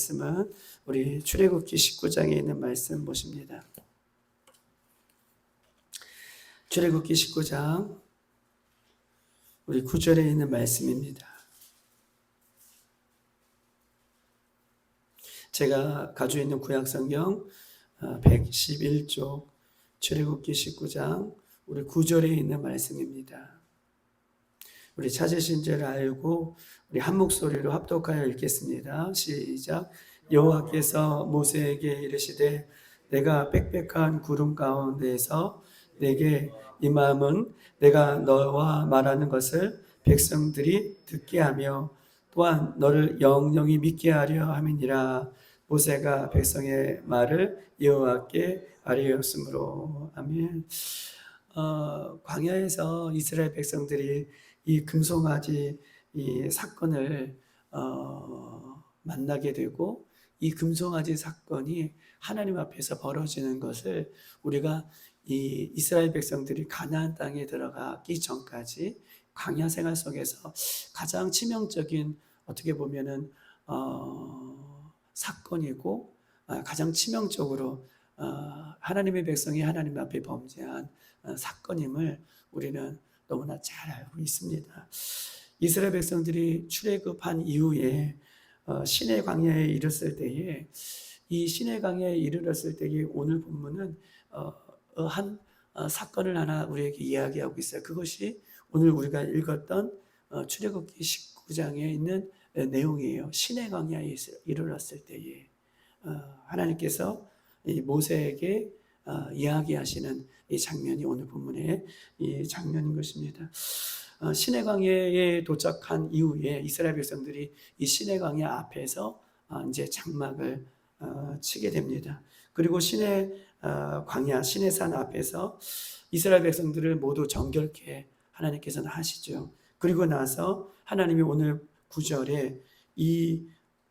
말씀은 우리 출애굽기 19장에 있는 말씀 보십니다. 출애굽기 19장 우리 9절에 있는 말씀입니다. 제가 가지고 있는 구약 성경 111쪽 출애굽기 19장 우리 9절에 있는 말씀입니다. 우리 찾으신 줄 알고 우리 한 목소리로 합독하여 읽겠습니다. 시작. 여호와께서 모세에게 이르시되 내가 빽빽한 구름 가운데에서 내게 임함은 내가 너와 말하는 것을 백성들이 듣게 하며 또한 너를 영영히 믿게 하려 함이니라. 모세가 백성의 말을 여호와께 아뢰었으므로 아멘. 어, 광야에서 이스라엘 백성들이 이 금송아지 이 사건을 어, 만나게 되고 이 금송아지 사건이 하나님 앞에서 벌어지는 것을 우리가 이 이스라엘 백성들이 가나안 땅에 들어가기 전까지 광야 생활 속에서 가장 치명적인 어떻게 보면은 어, 사건이고 어, 가장 치명적으로 어, 하나님의 백성이 하나님 앞에 범죄한 어, 사건임을 우리는 너무나 잘 알고 있습니다. 이스라엘 백성들이 출애굽한 이후에 어, 신의 광야에 이르렀을 때에 이 신의 광야에 이르렀을 때에 오늘 본문은 어, 어, 한 어, 사건을 하나 우리에게 이야기하고 있어요. 그것이 오늘 우리가 읽었던 어, 출애굽기 19장에 있는 어, 내용이에요. 신의 광야에 있- 이르렀을 때에 어, 하나님께서 이 모세에게 어, 이야기하시는 이 장면이 오늘 본문의 이 장면인 것입니다. 어, 신의 광야에 도착한 이후에 이스라엘 백성들이 이 신의 광야 앞에서 어, 이제 장막을 어, 치게 됩니다. 그리고 신의 어, 광야, 신의 산 앞에서 이스라엘 백성들을 모두 정결케 하나님께서는 하시죠. 그리고 나서 하나님이 오늘 구절에 이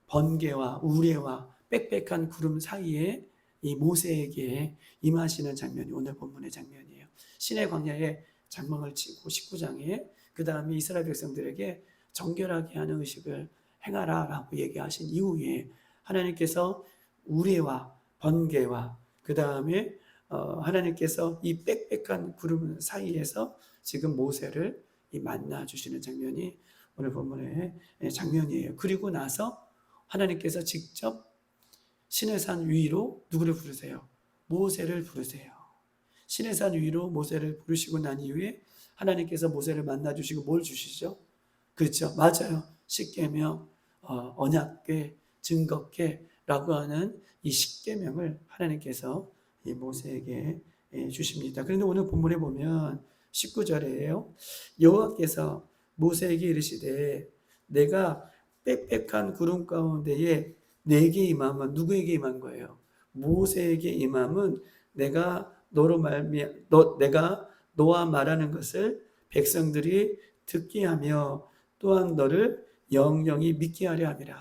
번개와 우레와 빽빽한 구름 사이에 이 모세에게 임하시는 장면이 오늘 본문의 장면이에요. 신의 광야에 장막을 치고 19장에 그 다음에 이스라엘 백성들에게 정결하게 하는 의식을 행하라 라고 얘기하신 이후에 하나님께서 우레와 번개와 그 다음에 어, 하나님께서 이 빽빽한 구름 사이에서 지금 모세를 이 만나 주시는 장면이 오늘 본문의 장면이에요. 그리고 나서 하나님께서 직접 신의 산 위로 누구를 부르세요? 모세를 부르세요. 신의 산 위로 모세를 부르시고 난 이후에 하나님께서 모세를 만나 주시고 뭘 주시죠? 그렇죠. 맞아요. 십계명, 어, 언약궤, 증거궤라고 하는 이 십계명을 하나님께서 이 모세에게 예, 주십니다. 그런데 오늘 본문에 보면 19절에요. 여호와께서 모세에게 이르시되 내가 빽빽한 구름 가운데에 내게 임함은 누구에게 임한 거예요? 모세에게 임함은 내가 너로 말미 너 내가 너와 말하는 것을 백성들이 듣게 하며 또한 너를 영영히 믿게 하려 함이라.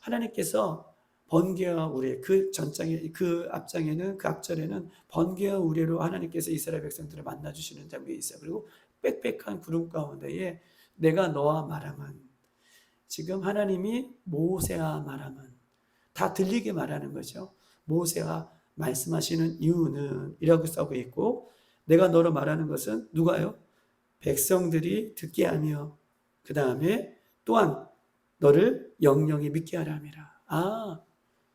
하나님께서 번개와 우레 그 전장에 그 앞장에는 그 앞절에는 번개와 우레로 하나님께서 이스라엘 백성들을 만나 주시는 장면이 있어요. 그리고 빽빽한 구름 가운데에 내가 너와 말함은 지금 하나님이 모세와 말함은 다 들리게 말하는 거죠. 모세와 말씀하시는 이유는 이라고 써고 있고 내가 너로 말하는 것은 누가요? 백성들이 듣게 하며 그 다음에 또한 너를 영영히 믿게 하라 함이라. 아,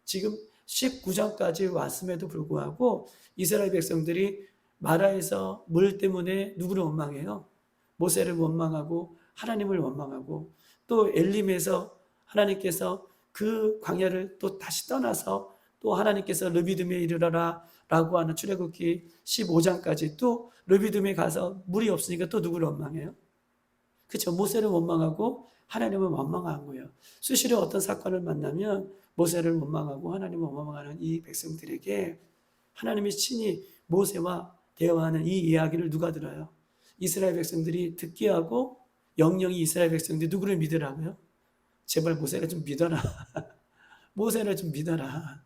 지금 19장까지 왔음에도 불구하고 이스라엘 백성들이 마라에서 물 때문에 누구를 원망해요? 모세를 원망하고 하나님을 원망하고 또 엘림에서 하나님께서 그 광야를 또 다시 떠나서 또 하나님께서 르비듬에 이르러라 라고 하는 출애굽기 15장까지 또 르비듬에 가서 물이 없으니까 또 누구를 원망해요? 그렇죠. 모세를 원망하고 하나님을 원망한 거예요. 수시로 어떤 사건을 만나면 모세를 원망하고 하나님을 원망하는 이 백성들에게 하나님이 친히 모세와 대화하는 이 이야기를 누가 들어요? 이스라엘 백성들이 듣게 하고 영영이 이스라엘 백성들이 누구를 믿으라고요? 제발 모세를 좀 믿어라. 모세를 좀 믿어라.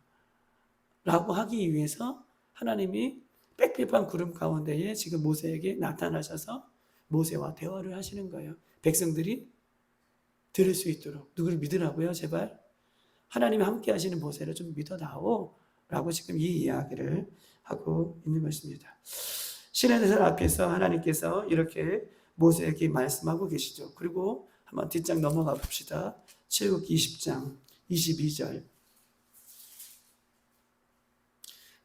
라고 하기 위해서 하나님이 빽빽한 구름 가운데에 지금 모세에게 나타나셔서 모세와 대화를 하시는 거예요. 백성들이 들을 수 있도록 누구를 믿으라고요, 제발. 하나님이 함께 하시는 모세를 좀 믿어다오 라고 지금 이 이야기를 하고 있는 것입니다. 신의 앞에서 하나님께서 이렇게 모세에게 말씀하고 계시죠. 그리고 한번 뒷장 넘어가 봅시다. 출애굽기 20장 22절.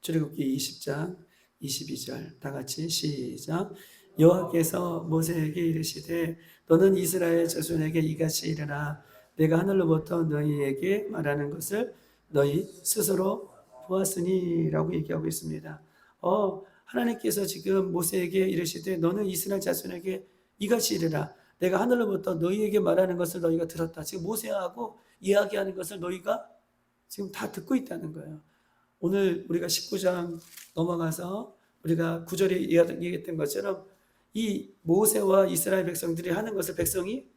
출애굽기 20장 22절 다 같이 시작. 여호와께서 모세에게 이르시되 너는 이스라엘 자손에게 이같이 이르라 내가 하늘로부터 너희에게 말하는 것을 너희 스스로 보았으니라고 얘기하고 있습니다. 어 하나님께서 지금 모세에게 이르시되 너는 이스라엘 자손에게 이같이 이르라 내가 하늘로부터 너희에게 말하는 것을 너희가 들었다. 지금 모세하고 이야기하는 것을 너희가 지금 다 듣고 있다는 거예요. 오늘 우리가 19장 넘어가서 우리가 구절에 얘기했던 것처럼 이 모세와 이스라엘 백성들이 하는 것을 백성이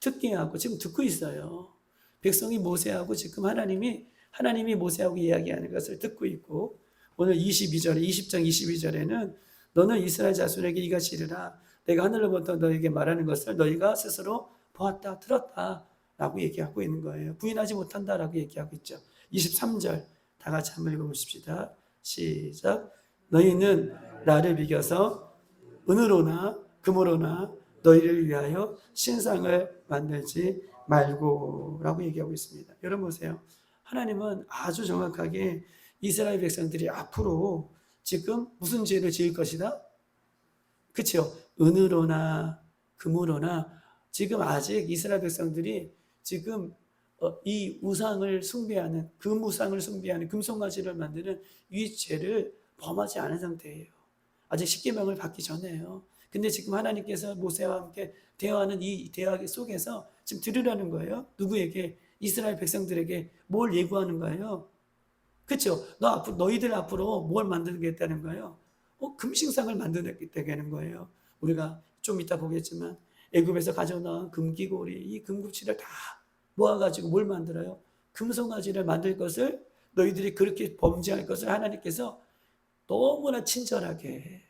듣게 하고 지금 듣고 있어요. 백성이 모세하고 지금 하나님이 하나님이 모세하고 이야기하는 것을 듣고 있고 오늘 22절에 20장 22절에는 너는 이스라엘 자손에게 이같이 이르라 내가 하늘로부터 너에게 말하는 것을 너희가 스스로 보았다 들었다 라고 얘기하고 있는 거예요. 부인하지 못한다 라고 얘기하고 있죠. 23절 다 같이 한번 읽어보십시다. 시작 너희는 나를 비겨서 은으로나 금으로나 너희를 위하여 신상을 만들지 말고 라고 얘기하고 있습니다. 여러분 보세요. 하나님은 아주 정확하게 이스라엘 백성들이 앞으로 지금 무슨 죄를 지을 것이다? 그렇죠? 은으로나 금으로나 지금 아직 이스라엘 백성들이 지금 어, 이 우상을 숭배하는 금 우상을 숭배하는 금송아지를 만드는 이 죄를 범하지 않은 상태예요. 아직 십계명을 받기 전에요. 근데 지금 하나님께서 모세와 함께 대화하는 이 대화 속에서 지금 들으라는 거예요. 누구에게 이스라엘 백성들에게 뭘 예고하는 거예요? 그렇죠? 너 앞으로 너희들 앞으로 뭘 만들겠다는 거예요? 어, 금신상을 만들겠다는 거예요. 우리가 좀 이따 보겠지만 애굽에서 가져온 금기고리 이 금구치를 다 모아가지고 뭘 만들어요? 금송아지를 만들 것을 너희들이 그렇게 범죄할 것을 하나님께서 너무나 친절하게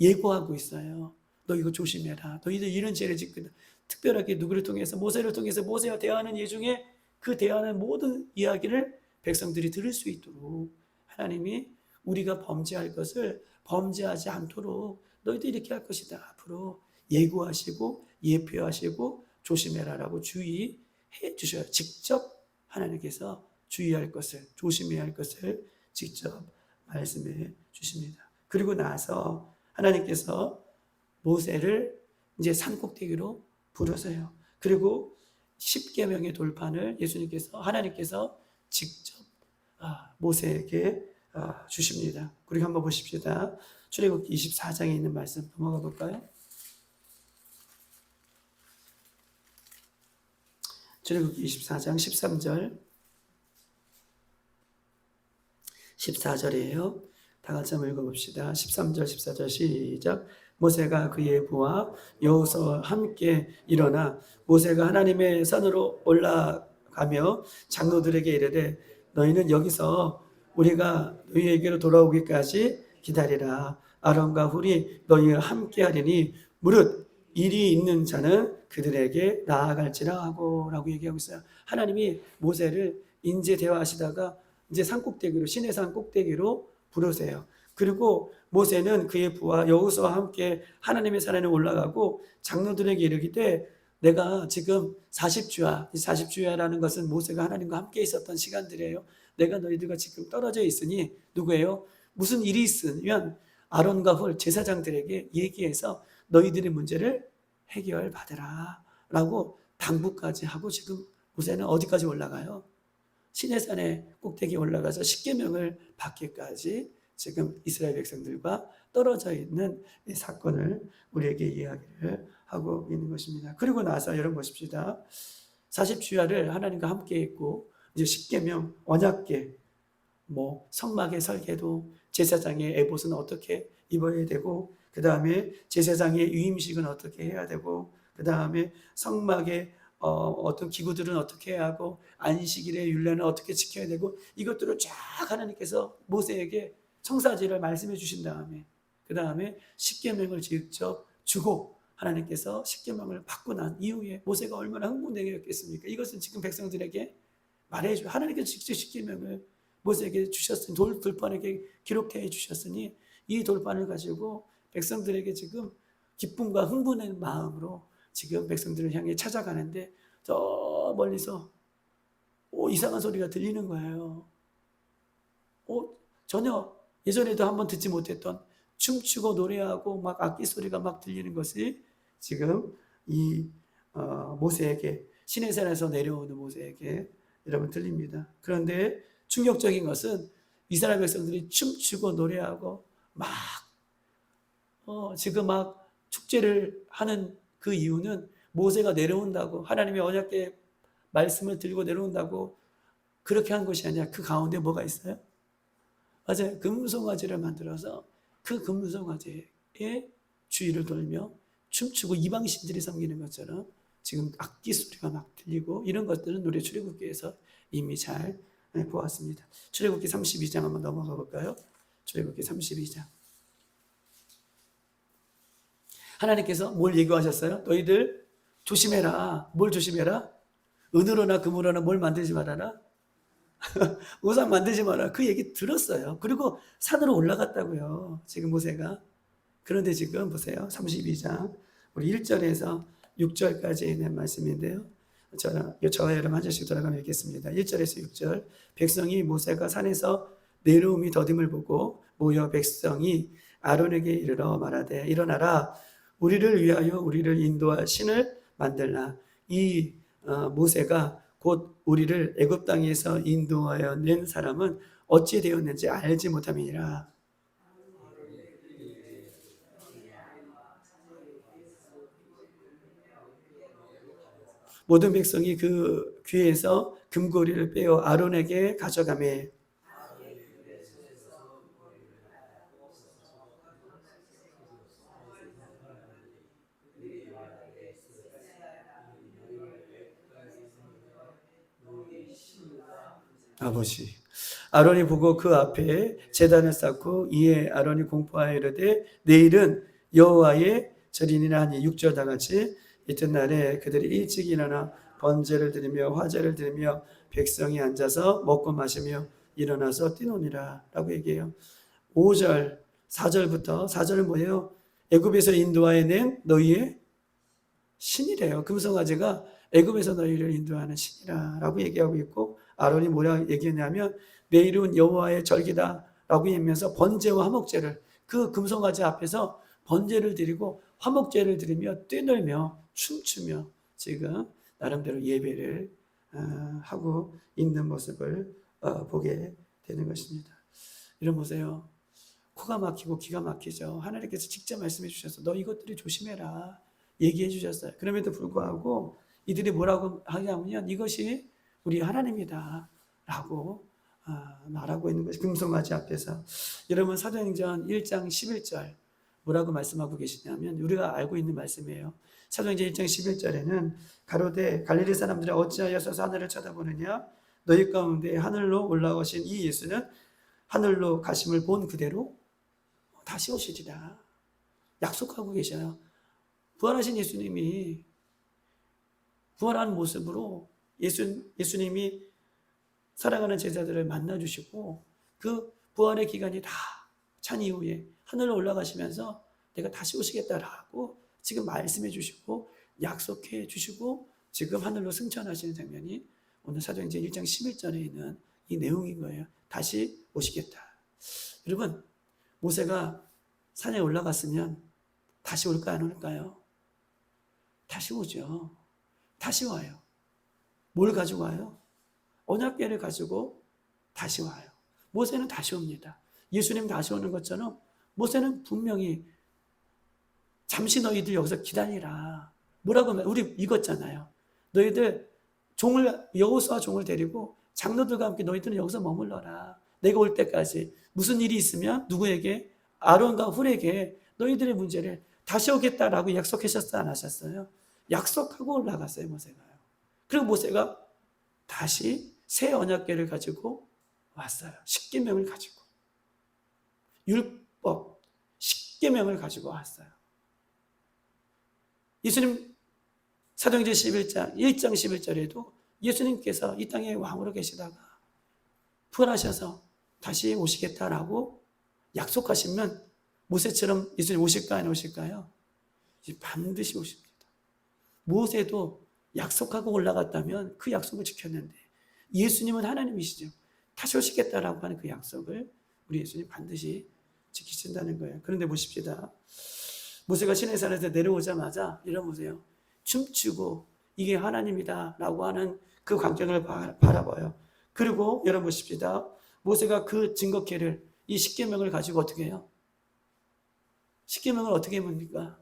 예고하고 있어요. 너 이거 조심해라. 너희들 이런 죄를 짓거든. 특별하게 누구를 통해서 모세를 통해서 모세와 대화하는 예 중에 그 대화하는 모든 이야기를 백성들이 들을 수 있도록 하나님이 우리가 범죄할 것을 범죄하지 않도록 너희들 이렇게 할 것이다. 앞으로 예고하시고 예표하시고 조심해라라고 주의해 주셔요. 직접 하나님께서 주의할 것을 조심해야 할 것을 직접 말씀해 주십니다. 그리고 나서 하나님께서 모세를 이제 산꼭대기로 부르세요. 그리고 십계명의 돌판을 예수님께서 하나님께서 직접 아, 모세에게 아, 주십니다. 우리 한번 보십시다. 출애굽기 24장에 있는 말씀 넘어가 볼까요? 출애굽기 24장 13절 14절이에요. 다 같이 한번 읽어봅시다. 13절 14절 시작 모세가 그의 부하 여호수와 함께 일어나 모세가 하나님의 산으로 올라가며 장로들에게 이르되 너희는 여기서 우리가 너희에게로 돌아오기까지 기다리라 아론과 훌이 너희와 함께 하리니 무릇 일이 있는 자는 그들에게 나아갈지라 하고 라고 얘기하고 있어요. 하나님이 모세를 인제 대화하시다가 이제 산 꼭대기로 신의 산 꼭대기로 부르세요. 그리고 모세는 그의 부하 여호수와 함께 하나님의 산에 올라가고 장로들에게 이르기되 내가 지금 40주야. 40주야라는 것은 모세가 하나님과 함께 있었던 시간들이에요. 내가 너희들과 지금 떨어져 있으니 누구예요? 무슨 일이 있으면 아론과 홀 제사장들에게 얘기해서 너희들의 문제를 해결받으라 라고 당부까지 하고 지금 모세는 어디까지 올라가요? 시내산에 꼭대기 올라가서 십계명을 받기까지 지금 이스라엘 백성들과 떨어져 있는 이 사건을 우리에게 이야기를 하고 있는 것입니다. 그리고 나서 여러분 보십시다. 40주야를 하나님과 함께 있고 이제 십계명 언약계 뭐 성막의 설계도 제사장의 에봇은 어떻게 입어야 되고 그 다음에 제사장의 유임식은 어떻게 해야 되고 그 다음에 성막의 어, 떤 기구들은 어떻게 해야 하고 안식일의 율례는 어떻게 지켜야 되고 이것들을 쫙 하나님께서 모세에게 청사지를 말씀해 주신 다음에 그 다음에 십계명을 직접 주고 하나님께서 십계명을 받고 난 이후에 모세가 얼마나 흥분되겠습니까? 이것은 지금 백성들에게 말해줘. 하나님께서 직접 십계명을 모세에게 주셨으니 돌 돌판에게 기록해 주셨으니 이 돌판을 가지고 백성들에게 지금 기쁨과 흥분의 마음으로 지금 백성들을 향해 찾아가는데 저 멀리서 오 이상한 소리가 들리는 거예요. 오 전혀 예전에도 한번 듣지 못했던 춤추고 노래하고 막 악기 소리가 막 들리는 것이 지금 이 어, 모세에게 시내산에서 내려오는 모세에게 여러분 들립니다. 그런데 충격적인 것은 이스라엘 백성들이 춤추고 노래하고 막 어, 지금 막 축제를 하는 그 이유는 모세가 내려온다고 하나님의 언약계 말씀을 들고 내려온다고 그렇게 한 것이 아니라 그 가운데 뭐가 있어요? 맞아요. 금송아지를 만들어서 그 금송아지의 주위를 돌며 춤추고 이방신들이 섬기는 것처럼 지금 악기 소리가 막 들리고 이런 것들은 노래 출애굽기에서 이미 잘 보았습니다. 출애굽기 32장 한번 넘어가 볼까요? 출애굽기 32장. 하나님께서 뭘 예고하셨어요? 너희들 조심해라. 뭘 조심해라? 은으로나 금으로나 뭘 만들지 말아라. 우상 만들지 마라. 그 얘기 들었어요. 그리고 산으로 올라갔다고요. 지금 모세가. 그런데 지금 보세요. 32장. 우리 1절에서 6절까지 있는 말씀인데요. 저와 여러분 한 절씩 돌아가면 읽겠습니다. 1절에서 6절. 백성이 모세가 산에서 내려옴이 더딤을 보고 모여 백성이 아론에게 이르러 말하되 일어나라 우리를 위하여 우리를 인도할 신을 만들라. 이 어, 모세가 곧 우리를 애굽 땅에서 인도하여 낸 사람은 어찌 되었는지 알지 못함이니라. 모든 백성이 그 귀에서 금고리를 빼어 아론에게 가져가매. 아버지 아론이 보고 그 앞에 제단을 쌓고 이에 아론이 공포하여 이르되 내일은 여호와의 절이니라 하니 6절 다 같이 이튿날에 그들이 일찍 일어나 번제를 드리며 화제를 드리며 백성이 앉아서 먹고 마시며 일어나서 뛰노니라 라고 얘기해요. 5절 4절부터 4절은 뭐예요? 애굽에서 인도하여 낸 너희의 신이래요. 금송아지가 애굽에서 너희를 인도하는 신이라라고 얘기하고 있고 아론이 뭐라 얘기했냐면 내일은 여호와의 절기다라고 하면서 번제와 화목제를 그 금송아지 앞에서 번제를 드리고 화목제를 드리며 뛰놀며 춤추며 지금 나름대로 예배를 어, 하고 있는 모습을 어, 보게 되는 것입니다. 이런 보세요. 코가 막히고 기가 막히죠. 하나님께서 직접 말씀해 주셔서 너 이것들이 조심해라 얘기해 주셨어요. 그럼에도 불구하고 이들이 뭐라고 하냐면 이것이 우리 하나님이다 라고 아, 말하고 있는 것이 금송아지 앞에서 여러분 사도행전 1장 11절 뭐라고 말씀하고 계시냐면 우리가 알고 있는 말씀이에요. 사도행전 1장 11절에는 가로되 갈릴리 사람들이 어찌하여서 하늘을 쳐다보느냐 너희 가운데 하늘로 올라오신 이 예수는 하늘로 가심을 본 그대로 다시 오시리라 약속하고 계셔요. 부활하신 예수님이 부활한 모습으로 예수, 예수님이 사랑하는 제자들을 만나주시고 그 부활의 기간이 다 찬 이후에 하늘로 올라가시면서 내가 다시 오시겠다라고 지금 말씀해 주시고 약속해 주시고 지금 하늘로 승천하시는 장면이 오늘 사도행전 1장 11절에 있는 이 내용인 거예요. 다시 오시겠다. 여러분, 모세가 산에 올라갔으면 다시 올까 안 올까요? 다시 오죠. 다시 와요. 뭘 가지고 와요? 언약계를 가지고 다시 와요. 모세는 다시 옵니다. 예수님 다시 오는 것처럼 모세는 분명히 잠시 너희들 여기서 기다리라. 뭐라고 하면 우리 읽었잖아요. 너희들 종을 여호수아 종을 데리고 장로들과 함께 너희들은 여기서 머물러라. 내가 올 때까지 무슨 일이 있으면 누구에게 아론과 훌에게 너희들의 문제를 다시 오겠다라고 약속하셨어 안 하셨어요? 약속하고 올라갔어요 모세가요. 그리고 모세가 다시 새 언약궤를 가지고 왔어요. 십계명을 가지고 율 법 십계명을 가지고 왔어요. 예수님 사도행전 11장 1장 11절에도 예수님께서 이 땅에 왕으로 계시다가 부활하셔서 다시 오시겠다라고 약속하시면 모세처럼 예수님 오실까 안 오실까요? 반드시 오십니다. 모세도 약속하고 올라갔다면 그 약속을 지켰는데 예수님은 하나님이시죠. 다시 오시겠다라고 하는 그 약속을 우리 예수님 반드시 지키신다는 거예요. 그런데 보십시다. 모세가 시내산에서 내려오자마자 이런 보세요. 춤추고 이게 하나님이다라고 하는 그 광경을 바- 바라봐요. 그리고 여러분 보십시다. 모세가 그 증거캐를 이 십계명을 가지고 어떻게 해요? 십계명을 어떻게 합니까?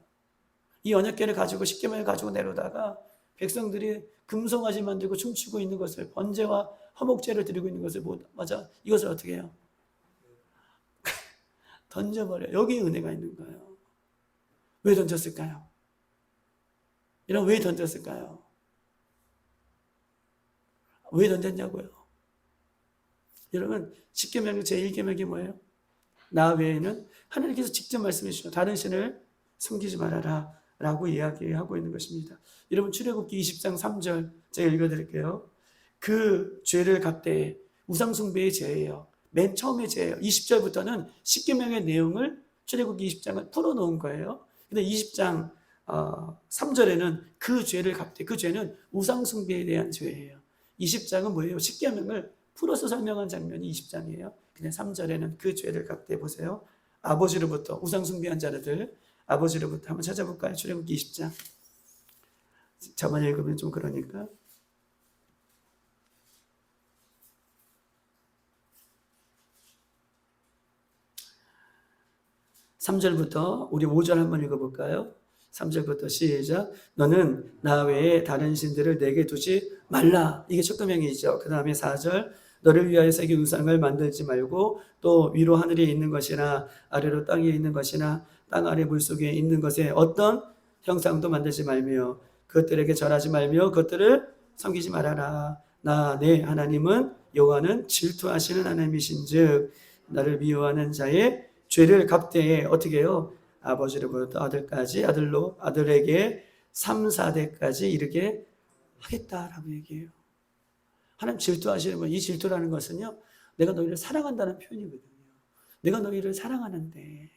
이 언약궤를 가지고 십계명을 가지고 내려다가 백성들이 금송아지 만들고 춤추고 있는 것을 번제와 화목제를 드리고 있는 것을 못 맞아 이것을 어떻게 해요? 던져버려. 여기 은혜가 있는 거예요. 왜 던졌을까요? 이런 왜 던졌을까요? 왜 던졌냐고요? 여러분, 십계명 제1계명이 뭐예요? 나 외에는 하나님께서 직접 말씀해 주시죠. 다른 신을 숨기지 말아라 라고 이야기하고 있는 것입니다. 여러분 출애굽기 20장 3절 제가 읽어 드릴게요. 그 죄를 갚되 우상 숭배의 죄예요. 맨 처음의 죄예요. 20절부터는 십계명의 내용을 출애굽기 20장을 풀어 놓은 거예요. 근데 20장 어, 3절에는 그 죄를 갚되 그 죄는 우상 숭배에 대한 죄예요. 20장은 뭐예요? 십계명을 풀어서 설명한 장면이 20장이에요. 그냥 3절에는 그 죄를 갚되 보세요. 아버지로부터 우상 숭배한 자들 아버지로부터 한번 찾아볼까요? 출애굽기 20장. 저만 읽으면 좀 그러니까. 3절부터 우리 5절 한번 읽어볼까요? 3절부터 시작. 너는 나 외에 다른 신들을 내게 두지 말라. 이게 첫 금명이죠. 그 다음에 4절. 너를 위하여 새긴 우상을 만들지 말고 또 위로 하늘에 있는 것이나 아래로 땅에 있는 것이나 땅 아래 물속에 있는 것에 어떤 형상도 만들지 말며 그것들에게 절하지 말며 그것들을 섬기지 말아라. 나내 하나님은 여호와는 질투하시는 하나님이신즉 나를 미워하는 자의 죄를 갚되 어떻게 해요? 아버지로부터 아들까지 아들로 아들에게 3, 4대까지 이르게 하겠다라고 얘기해요. 하나님 질투하시는 거, 이 질투라는 것은요, 내가 너희를 사랑한다는 표현이거든요. 내가 너희를 사랑하는데,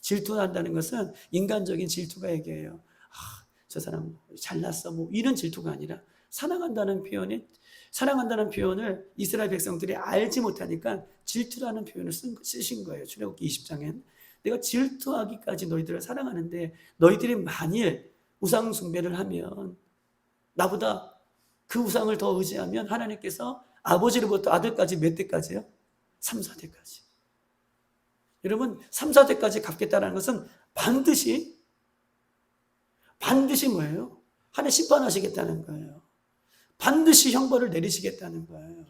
질투한다는 것은 인간적인 질투가 얘기해요. 아, 저 사람 잘났어. 뭐 이런 질투가 아니라 사랑한다는 표현이 사랑한다는 표현을 이스라엘 백성들이 알지 못하니까 질투라는 표현을 쓴, 쓰신 거예요. 출애굽기 20장엔 내가 질투하기까지 너희들을 사랑하는데 너희들이 만일 우상 숭배를 하면 나보다 그 우상을 더 의지하면 하나님께서 아버지로부터 아들까지 몇 대까지요? 3, 4대까지. 여러분, 3, 4대까지 갚겠다는 것은 반드시, 반드시 뭐예요? 하나님 심판하시겠다는 거예요. 반드시 형벌을 내리시겠다는 거예요.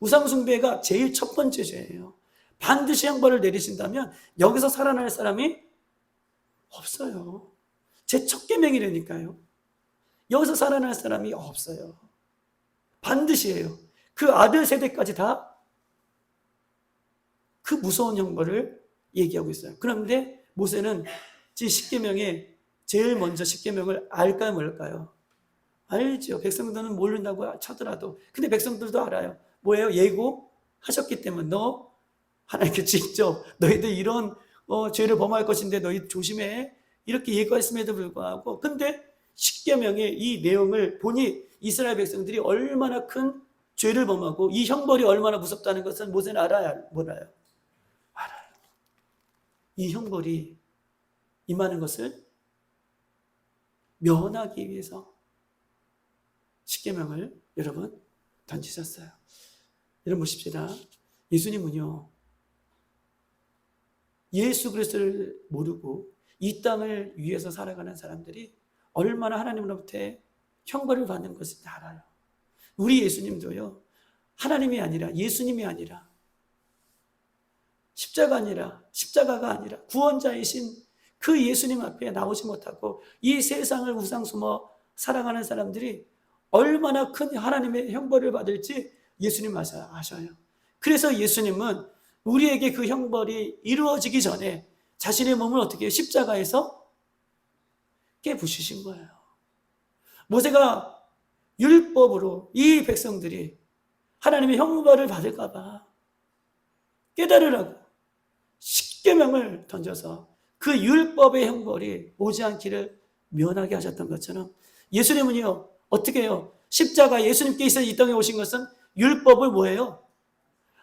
우상숭배가 제일 첫 번째 죄예요. 반드시 형벌을 내리신다면 여기서 살아날 사람이 없어요. 제 첫 계명이라니까요. 여기서 살아날 사람이 없어요. 반드시예요. 그 아들 세대까지 다 그 무서운 형벌을 얘기하고 있어요. 그런데 모세는 제 10계명에 제일 먼저 10계명을 알까요, 모를까요? 알죠. 백성들은 모른다고 쳐더라도. 근데 백성들도 알아요. 뭐예요? 예고하셨기 때문에 너 하나님께 직접 너희들 이런 어, 죄를 범할 것인데 너희 조심해. 이렇게 예고했음에도 불구하고 근데 십계명의 이 내용을 보니 이스라엘 백성들이 얼마나 큰 죄를 범하고 이 형벌이 얼마나 무섭다는 것을 모세는 알아야 몰라요. 이 형벌이 임하는 것을 면하기 위해서 십계명을 여러분 던지셨어요. 여러분 보십시다. 예수님은요. 예수 그리스도를 모르고 이 땅을 위해서 살아가는 사람들이 얼마나 하나님으로부터 형벌을 받는 것을 다 알아요. 우리 예수님도요. 하나님이 아니라 예수님이 아니라 십자가 아니라 십자가가 아니라 구원자이신 그 예수님 앞에 나오지 못하고 이 세상을 우상 숨어 살아가는 사람들이 얼마나 큰 하나님의 형벌을 받을지 예수님 아셔요. 그래서 예수님은 우리에게 그 형벌이 이루어지기 전에 자신의 몸을 어떻게? 십자가에서 깨부시신 거예요. 모세가 율법으로 이 백성들이 하나님의 형벌을 받을까봐 깨달으라고 십계명을 던져서 그 율법의 형벌이 오지 않기를 면하게 하셨던 것처럼 예수님은요 어떻게 해요? 십자가 예수님께서 이 땅에 오신 것은 율법을 뭐예요?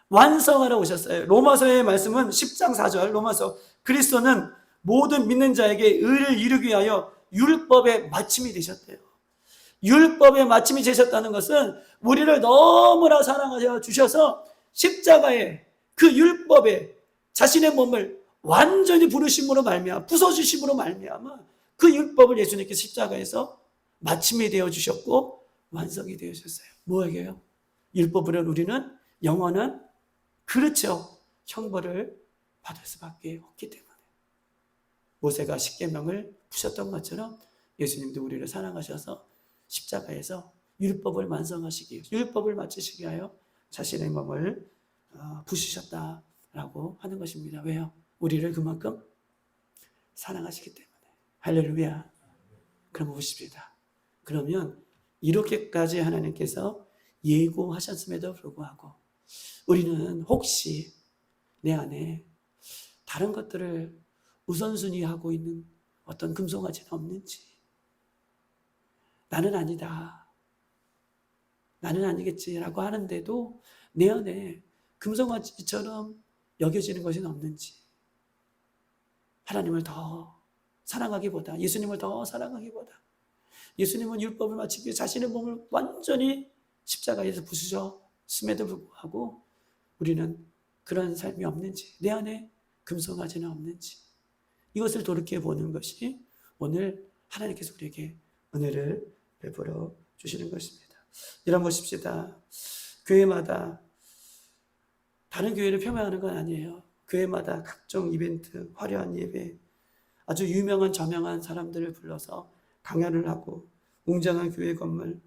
완성하러 오셨어요. 로마서의 말씀은 10장 4절 로마서 그리스도는 모든 믿는 자에게 의를 이루기 위하여 율법의 마침이 되셨대요. 율법의 마침이 되셨다는 것은 우리를 너무나 사랑하여 주셔서 십자가에 그 율법에 자신의 몸을 완전히 부르심으로 말미암아 부서주심으로 말미암아 그 율법을 예수님께 십자가에서 마침이 되어 주셨고 완성이 되어 주셨어요. 뭐예요? 율법으로 우리는 영원한 그렇죠. 형벌을 받을 수밖에 없기 때문에 모세가 십계명을 부셨던 것처럼 예수님도 우리를 사랑하셔서 십자가에서 율법을 완성하시기 율법을 마치시기 위하여 자신의 몸을 어, 부시셨다라고 하는 것입니다. 왜요? 우리를 그만큼 사랑하시기 때문에 할렐루야. 그럼 보십시다. 그러면 이렇게까지 하나님께서 예고하셨음에도 불구하고 우리는 혹시 내 안에 다른 것들을 우선순위하고 있는 어떤 금송아지는 없는지 나는 아니다. 나는 아니겠지라고 하는데도 내 안에 금송아지처럼 여겨지는 것이 없는지 하나님을 더 사랑하기보다 예수님을 더 사랑하기보다 예수님은 율법을 마치기 위해 자신의 몸을 완전히 십자가에서 부수셨음에도 불구하고 우리는 그런 삶이 없는지 내 안에 금송아지는 없는지 이것을 돌이켜 보는 것이 오늘 하나님께서 우리에게 은혜를 베풀어 주시는 것입니다. 이런 보십시다. 교회마다 다른 교회를 폄하하는 건 아니에요. 교회마다 각종 이벤트, 화려한 예배, 아주 유명한 저명한 사람들을 불러서 강연을 하고 웅장한 교회 건물,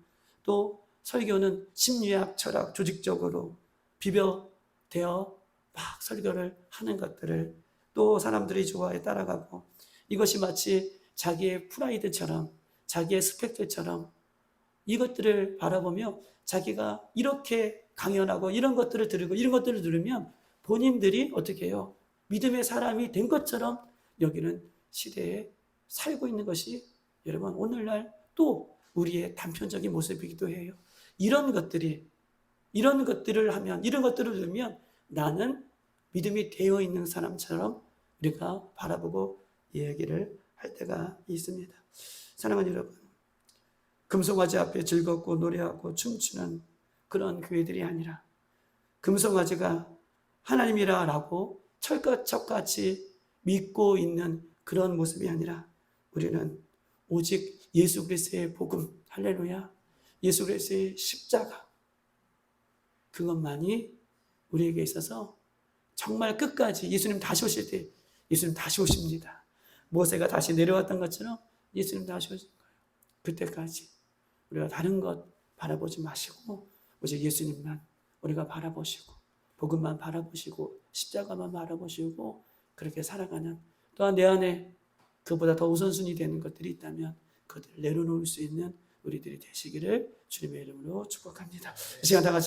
또 설교는 심리학, 철학, 조직적으로 비벼대어 막 설교를 하는 것들을 또 사람들이 좋아해 따라가고 이것이 마치 자기의 프라이드처럼 자기의 스펙들처럼 이것들을 바라보며 자기가 이렇게 강연하고 이런 것들을 들으고 이런 것들을 들으면 본인들이 어떻게 해요? 믿음의 사람이 된 것처럼 여기는 시대에 살고 있는 것이 여러분 오늘날 또 우리의 단편적인 모습이기도 해요. 이런 것들이 이런 것들을 하면 이런 것들을 들으면 나는 믿음이 되어 있는 사람처럼 우리가 바라보고 이야기를 할 때가 있습니다. 사랑하는 여러분, 금송아지 앞에 즐겁고 노래하고 춤추는 그런 교회들이 아니라 금송아지가 하나님이라라고 철가척같이 믿고 있는 그런 모습이 아니라 우리는 오직 예수 그리스도의 복음 할렐루야 예수 그리스도의 십자가 그것만이 우리에게 있어서 정말 끝까지 예수님 다시 오실 때 예수님 다시 오십니다. 모세가 다시 내려왔던 것처럼 예수님 다시 오실 거예요. 그때까지 우리가 다른 것 바라보지 마시고 오직 예수님만 우리가 바라보시고 복음만 바라보시고 십자가만 바라보시고 그렇게 살아가는 또한 내 안에 그보다 더 우선순위 되는 것들이 있다면 그것들을 내려놓을 수 있는 우리들이 되시기를 주님의 이름으로 축복합니다. 이 시간 다 같이